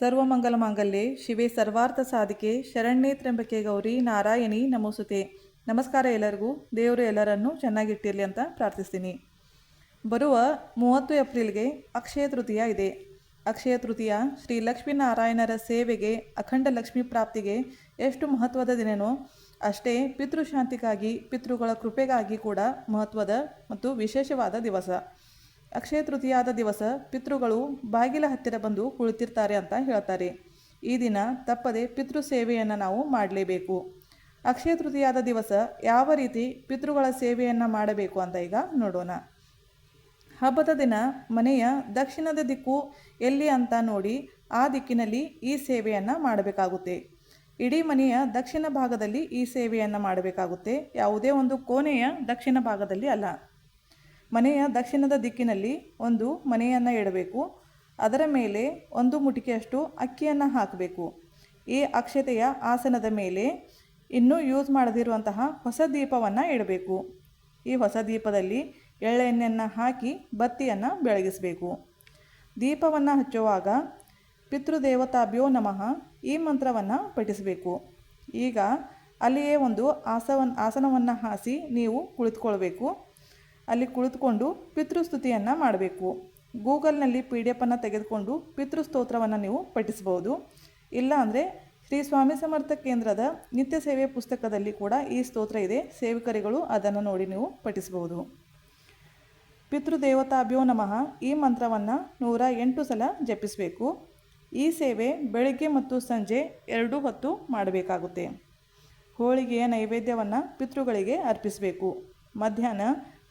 ಸರ್ವಮಂಗಲ ಮಾಂಗಲ್ಯೆ ಶಿವೆ ಸರ್ವಾರ್ಥ ಸಾಧಿಕೆ, ಶರಣ್ಯೇ ತ್ರಂಬಕೆ ಗೌರಿ, ನಾರಾಯಣಿ ನಮೋಸುತೆ. ನಮಸ್ಕಾರ ಎಲ್ಲರಿಗೂ, ದೇವರು ಎಲ್ಲರನ್ನೂ ಚೆನ್ನಾಗಿಟ್ಟಿರಲಿ ಅಂತ ಪ್ರಾರ್ಥಿಸ್ತೀನಿ. ಬರುವ ಮೂವತ್ತು ಏಪ್ರಿಲ್ಗೆ ಅಕ್ಷಯ ತೃತೀಯ ಇದೆ. ಅಕ್ಷಯ ತೃತೀಯ ಶ್ರೀ ಲಕ್ಷ್ಮೀನಾರಾಯಣರ ಸೇವೆಗೆ, ಅಖಂಡ ಲಕ್ಷ್ಮೀ ಪ್ರಾಪ್ತಿಗೆ ಎಷ್ಟು ಮಹತ್ವದ ದಿನನೋ, ಅಷ್ಟೇ ಪಿತೃಶಾಂತಿಗಾಗಿ, ಪಿತೃಗಳ ಕೃಪೆಗಾಗಿ ಕೂಡ ಮಹತ್ವದ ಮತ್ತು ವಿಶೇಷವಾದ ದಿವಸ. ಅಕ್ಷಯ ತೃತೀಯಾದ ದಿವಸ ಪಿತೃಗಳು ಬಾಗಿಲ ಹತ್ತಿರ ಬಂದು ಕುಳಿತಿರ್ತಾರೆ ಅಂತ ಹೇಳ್ತಾರೆ. ಈ ದಿನ ತಪ್ಪದೆ ಪಿತೃ ಸೇವೆಯನ್ನು ನಾವು ಮಾಡಲೇಬೇಕು. ಅಕ್ಷಯ ತೃತೀಯಾದ ದಿವಸ ಯಾವ ರೀತಿ ಪಿತೃಗಳ ಸೇವೆಯನ್ನು ಮಾಡಬೇಕು ಅಂತ ಈಗ ನೋಡೋಣ. ಹಬ್ಬದ ದಿನ ಮನೆಯ ದಕ್ಷಿಣದ ದಿಕ್ಕು ಎಲ್ಲಿ ಅಂತ ನೋಡಿ ಆ ದಿಕ್ಕಿನಲ್ಲಿ ಈ ಸೇವೆಯನ್ನು ಮಾಡಬೇಕಾಗುತ್ತೆ. ಇಡೀ ಮನೆಯ ದಕ್ಷಿಣ ಭಾಗದಲ್ಲಿ ಈ ಸೇವೆಯನ್ನು ಮಾಡಬೇಕಾಗುತ್ತೆ. ಯಾವುದೇ ಒಂದು ಕೋಣೆಯ ದಕ್ಷಿಣ ಭಾಗದಲ್ಲಿ ಅಲ್ಲ. ಮನೆಯ ದಕ್ಷಿಣದ ದಿಕ್ಕಿನಲ್ಲಿ ಒಂದು ಮನೆಯನ್ನು ಇಡಬೇಕು. ಅದರ ಮೇಲೆ ಒಂದು ಮುಟಿಕೆಯಷ್ಟು ಅಕ್ಕಿಯನ್ನು ಹಾಕಬೇಕು. ಈ ಅಕ್ಷತೆಯ ಆಸನದ ಮೇಲೆ ಇನ್ನೂ ಯೂಸ್ ಮಾಡದಿರುವಂತಹ ಹೊಸ ದೀಪವನ್ನು ಇಡಬೇಕು. ಈ ಹೊಸ ದೀಪದಲ್ಲಿ ಎಳ್ಳೆಣ್ಣೆಯನ್ನು ಹಾಕಿ ಬತ್ತಿಯನ್ನು ಬೆಳಗಿಸಬೇಕು. ದೀಪವನ್ನು ಹಚ್ಚುವಾಗ ಪಿತೃದೇವತಾಭ್ಯೋ ನಮಃ ಈ ಮಂತ್ರವನ್ನು ಪಠಿಸಬೇಕು. ಈಗ ಅಲ್ಲಿಯೇ ಒಂದು ಆಸವನ್, ಆಸನವನ್ನು ಹಾಸಿ ನೀವು ಕುಳಿತುಕೊಳ್ಬೇಕು. ಅಲ್ಲಿ ಕುಳಿತುಕೊಂಡು ಪಿತೃಸ್ತುತಿಯನ್ನು ಮಾಡಬೇಕು. ಗೂಗಲ್ನಲ್ಲಿ ಪಿ ಡಿ ಎಫನ್ನು ತೆಗೆದುಕೊಂಡು ಪಿತೃಸ್ತೋತ್ರವನ್ನು ನೀವು ಪಠಿಸಬಹುದು. ಇಲ್ಲ ಅಂದರೆ ಶ್ರೀ ಸ್ವಾಮಿ ಸಮರ್ಥ ಕೇಂದ್ರದ ನಿತ್ಯ ಸೇವೆ ಪುಸ್ತಕದಲ್ಲಿ ಕೂಡ ಈ ಸ್ತೋತ್ರ ಇದೆ. ಸೇವಕರಿಗಳು ಅದನ್ನು ನೋಡಿ ನೀವು ಪಠಿಸಬಹುದು. ಪಿತೃದೇವತಾಭ್ಯೋ ನಮಃ. ಈ ಮಂತ್ರವನ್ನು ನೂರ ಎಂಟು ಸಲ ಜಪಿಸಬೇಕು. ಈ ಸೇವೆ ಬೆಳಗ್ಗೆ ಮತ್ತು ಸಂಜೆ ಎರಡು ಹೊತ್ತು ಮಾಡಬೇಕಾಗುತ್ತೆ. ಹೋಳಿಗೆಯ ನೈವೇದ್ಯವನ್ನು ಪಿತೃಗಳಿಗೆ ಅರ್ಪಿಸಬೇಕು. ಮಧ್ಯಾಹ್ನ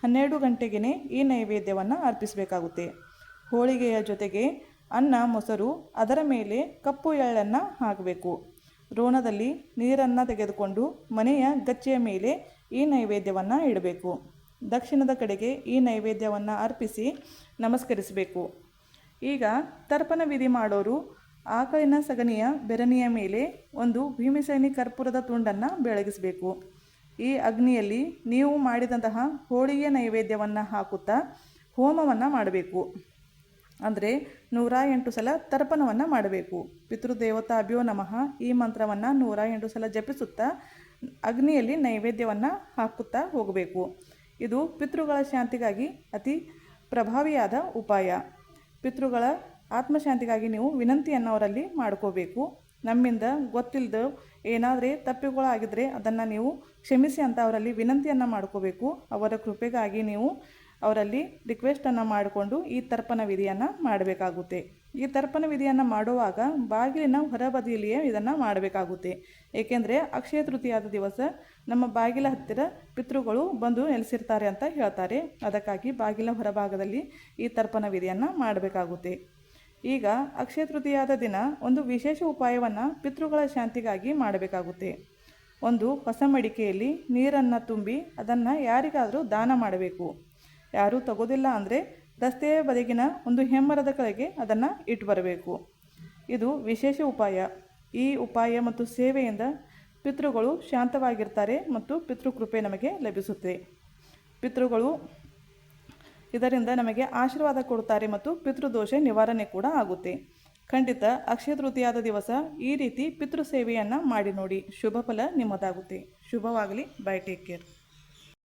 ಹನ್ನೆರಡು ಗಂಟೆಗೆ ಈ ನೈವೇದ್ಯವನ್ನು ಅರ್ಪಿಸಬೇಕಾಗುತ್ತೆ. ಹೋಳಿಗೆಯ ಜೊತೆಗೆ ಅನ್ನ, ಮೊಸರು, ಅದರ ಮೇಲೆ ಕಪ್ಪು ಎಳ್ಳನ್ನು ಹಾಕಬೇಕು. ರೋಣದಲ್ಲಿ ನೀರನ್ನು ತೆಗೆದುಕೊಂಡು ಮನೆಯ ಗಚ್ಚೆಯ ಮೇಲೆ ಈ ನೈವೇದ್ಯವನ್ನು ಇಡಬೇಕು. ದಕ್ಷಿಣದ ಕಡೆಗೆ ಈ ನೈವೇದ್ಯವನ್ನು ಅರ್ಪಿಸಿ ನಮಸ್ಕರಿಸಬೇಕು. ಈಗ ತರ್ಪಣ ವಿಧಿ ಮಾಡೋರು ಆಕಳಿನ ಸಗಣಿಯ ಬೆರಣಿಯ ಮೇಲೆ ಒಂದು ಭೀಮಸೇನಿ ಕರ್ಪೂರದ ತುಂಡನ್ನು ಬೆಳಗಿಸಬೇಕು. ಈ ಅಗ್ನಿಯಲ್ಲಿ ನೀವು ಮಾಡಿದಂತಹ ಹೋಳಿಗೆ ನೈವೇದ್ಯವನ್ನು ಹಾಕುತ್ತಾ ಹೋಮವನ್ನು ಮಾಡಬೇಕು. ಅಂದರೆ ನೂರ ಎಂಟು ಸಲ ತರ್ಪಣವನ್ನು ಮಾಡಬೇಕು. ಪಿತೃದೇವತಾಭ್ಯೋ ನಮಃ. ಈ ಮಂತ್ರವನ್ನು ನೂರ ಎಂಟು ಸಲ ಜಪಿಸುತ್ತಾ ಅಗ್ನಿಯಲ್ಲಿ ನೈವೇದ್ಯವನ್ನು ಹಾಕುತ್ತಾ ಹೋಗಬೇಕು. ಇದು ಪಿತೃಗಳ ಶಾಂತಿಗಾಗಿ ಅತಿ ಪ್ರಭಾವಿಯಾದ ಉಪಾಯ. ಪಿತೃಗಳ ಆತ್ಮಶಾಂತಿಗಾಗಿ ನೀವು ವಿನಂತಿಯನ್ನು ಅವರಲ್ಲಿ ಮಾಡ್ಕೋಬೇಕು. ನಮ್ಮಿಂದ ಗೊತ್ತಿಲ್ಲದ ಏನಾದರೆ ತಪ್ಪುಗಳಾಗಿದ್ದರೆ ಅದನ್ನು ನೀವು ಕ್ಷಮಿಸಿ ಅಂತ ಅವರಲ್ಲಿ ವಿನಂತಿಯನ್ನು ಮಾಡ್ಕೋಬೇಕು. ಅವರ ಕೃಪೆಗಾಗಿ ನೀವು ಅವರಲ್ಲಿ ರಿಕ್ವೆಸ್ಟನ್ನು ಮಾಡಿಕೊಂಡು ಈ ತರ್ಪಣ ವಿಧಿಯನ್ನು ಮಾಡಬೇಕಾಗುತ್ತೆ. ಈ ತರ್ಪಣ ವಿಧಿಯನ್ನು ಮಾಡುವಾಗ ಬಾಗಿಲಿನ ಹೊರಬದಿಯಲ್ಲಿಯೇ ಇದನ್ನು ಮಾಡಬೇಕಾಗುತ್ತೆ. ಏಕೆಂದರೆ ಅಕ್ಷಯ ತೃತೀಯಾದ ದಿವಸ ನಮ್ಮ ಬಾಗಿಲ ಹತ್ತಿರ ಪಿತೃಗಳು ಬಂದು ನೆಲೆಸಿರ್ತಾರೆ ಅಂತ ಹೇಳ್ತಾರೆ. ಅದಕ್ಕಾಗಿ ಬಾಗಿಲ ಹೊರಭಾಗದಲ್ಲಿ ಈ ತರ್ಪಣ ವಿಧಿಯನ್ನು ಮಾಡಬೇಕಾಗುತ್ತೆ. ಈಗ ಅಕ್ಷಯ ತೃತೀಯಾದ ದಿನ ಒಂದು ವಿಶೇಷ ಉಪಾಯವನ್ನು ಪಿತೃಗಳ ಶಾಂತಿಗಾಗಿ ಮಾಡಬೇಕಾಗುತ್ತೆ. ಒಂದು ಹೊಸ ಮಡಿಕೆಯಲ್ಲಿ ನೀರನ್ನು ತುಂಬಿ ಅದನ್ನು ಯಾರಿಗಾದರೂ ದಾನ ಮಾಡಬೇಕು. ಯಾರೂ ತಗೋದಿಲ್ಲ ಅಂದರೆ ರಸ್ತೆಯ ಬದಿಗಿನ ಒಂದು ಹೆಮ್ಮರದ ಕೆಳಗೆ ಅದನ್ನು ಇಟ್ಟು ಬರಬೇಕು. ಇದು ವಿಶೇಷ ಉಪಾಯ. ಈ ಉಪಾಯ ಮತ್ತು ಸೇವೆಯಿಂದ ಪಿತೃಗಳು ಶಾಂತವಾಗಿರ್ತಾರೆ ಮತ್ತು ಪಿತೃಕೃಪೆ ನಮಗೆ ಲಭಿಸುತ್ತೆ. ಪಿತೃಗಳು ಇದರಿಂದ ನಮಗೆ ಆಶೀರ್ವಾದ ಕೊಡುತ್ತಾರೆ ಮತ್ತು ಪಿತೃದೋಷ ನಿವಾರಣೆ ಕೂಡ ಆಗುತ್ತೆ. ಖಂಡಿತ ಅಕ್ಷಯ ತೃತೀಯಾದ ದಿವಸ ಈ ರೀತಿ ಪಿತೃ ಸೇವೆಯನ್ನು ಮಾಡಿ ನೋಡಿ. ಶುಭ ಫಲ ನಿಮ್ಮದಾಗುತ್ತೆ. ಶುಭವಾಗಲಿ. Bye take care